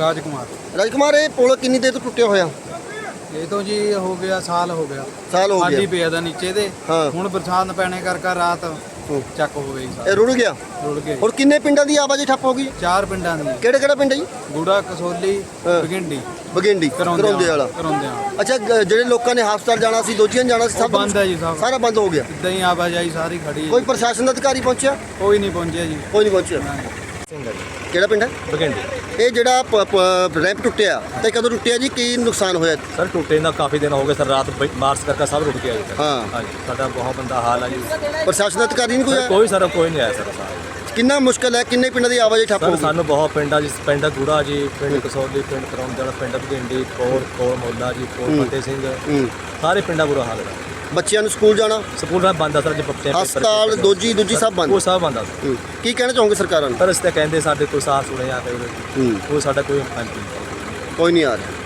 ਰਾਜਕੁਮਾਰ। ਰਾਜਕੁਮਾਰ ਇਹ ਪੁਲ ਕਿੰਨੀ ਦੇਰ ਤੋਂ ਟੁੱਟਿਆ ਹੋਇਆ? ਇਹ ਤੋਂ ਜੀ ਹੋ ਗਿਆ ਸਾਲ ਹੋ ਗਿਆ। ਸਾਲ ਹੋ ਗਿਆ। ਪਿਆ ਦਾ ਨੀਚੇ ਦੇ ਹਾਂ। ਹੁਣ ਬਰਸਾਤ ਪੈਣੇ ਕਰਕੇ ਰਾਤ। ਚੱਕ ਹੋ ਗਈ ਇਹ ਸਾਰੀ ਰੁੜ ਗਿਆ? ਰੁੜ ਗਏ ਔਰ ਕਿੰਨੇ ਪਿੰਡਾਂ ਦੀ ਆਵਾਜਾਈ ਠੱਪ ਹੋ ਗਈ? ਚਾਰ ਪਿੰਡਾਂ ਦੀ। ਕਿਹੜਾ ਕਿਹੜਾ ਪਿੰਡ ਹੈ ਜੀ? ਗੂੜਾ ਕਸੋਲੀ ਹਾਂ। ਬਗਿੰਡੀ। ਬਗਿੰਡੀ ਕਰੌਂਦੇ ਵਾਲਾ। ਕਰਾਉਂਦੇ ਅੱਛਾ ਗ- ਜਿਹੜੇ ਲੋਕਾਂ ਨੇ ਹਸਪਤਾਲ ਜਾਣਾ ਸੀ ਦੋਜੀਆਂ ਜਾਣਾ ਸੀ ਉਹ ਸਭ ਬੰਦ ਹੈ ਜੀ ਸਭ। ਸਾਰਾ ਬੰਦ ਹੋ ਗਿਆ? ਇਦਾਂ ਹੀ ਆਵਾਜਾਈ ਸਾਰੀ ਖੜੀ ਹੈ ਕੋਈ ਪ੍ਰਸ਼ਾਸਨ ਦਾ ਅਧਿਕਾਰੀ ਪਹੁੰਚਿਆ? ਕੋਈ ਨਹੀਂ ਪਹੁੰਚਿਆ ਜੀ। ਕੋਈ ਨਹੀਂ ਪਹੁੰਚਿਆ। ਕਿਹੜਾ ਪਿੰਡ ਹੈ? ਬਗੰਡੀ। ਇਹ ਜਿਹੜਾ ਰੈਂਪ ਟੁੱਟਿਆ ਤੇ ਕਦੋਂ ਟੁੱਟਿਆ ਜੀ? ਕੀ ਨੁਕਸਾਨ ਹੋਇਆ? ਸਰ ਟੁੱਟੇ ਨਾ ਕਾਫੀ ਦਿਨ ਹੋ ਗਏ ਸਰ ਰਾਤ ਬ- ਮਾਰਚ ਕਰਕੇ ਸਭ ਰੁਕ ਗਿਆ ਜੀ। ਸਰ ਹਾਂ। ਹਾਂਜੀ ਸਾਡਾ ਬਹੁਤ ਬੰਦਾ ਹਾਲ ਹੈ ਜੀ। ਪ੍ਰਸ਼ਾਸਨ ਦਾ ਅਧਿਕਾਰੀ ਨਹੀਂ ਕੋਈ ਸਰ, ਆਇਆ? ਕੋਈ ਸਰ ਕੋਈ ਨਹੀਂ ਆਇਆ ਸਰ ਸਾਰਾ। ਕਿੰਨਾ ਮੁਸ਼ਕਲ ਹੈ? ਕਿੰਨੇ ਪਿੰਡਾਂ ਦੀ ਆਵਾਜਾਈ ਠੱਪ ਹੋ ਸਰ ਗਈ? ਸਾਨੂੰ ਬਹੁਤ ਪਿੰਡਾਂ ਜੀ ਪਿੰਡ ਗੂੜਾ ਜੀ ਪਿੰਡ ਕਸੌਲੀ ਪਿੰਡ ਕਰੌਂਦੜ ਪਿੰਡ ਬਗੰਡੀ ਕੋਲ ਕੋਲ ਮੋਲਾ ਜੀ ਕੋਲ ਫਤਿਹ ਸਿੰਘ। ਹੂੰ। ਸਾਰੇ ਪਿੰਡਾਂ ਬੁਰਾ ਹਾਲ ਹੈ। ਬੱਚਿਆਂ ਨੂੰ ਸਕੂਲ ਜਾਣਾ? ਸਕੂਲ ਦਾ ਬੰਦ ਆ ਜੇ ਬੱਚੇ ਹਸਪਤਾਲ ਦੋਜੀ ਦੂਜੀ ਸਭ ਬੰਦ? ਉਹ ਸਭ ਬੰਦ ਆ ਕੀ ਕਹਿਣਾ ਚਾਹੋਗੇ ਸਰਕਾਰਾਂ ਨੂੰ? ਪਰ ਅਸੀਂ ਤਾਂ ਕਹਿੰਦੇ ਸਾਡੇ ਕੋਈ ਸਾਥ ਸੁਣਿਆ ਆ ਕੇ ਉਹ ਸਾਡਾ ਕੋਈ ਹਾਂਜੀ ਕੋਈ ਨਹੀਂ ਆ ਰਿਹਾ।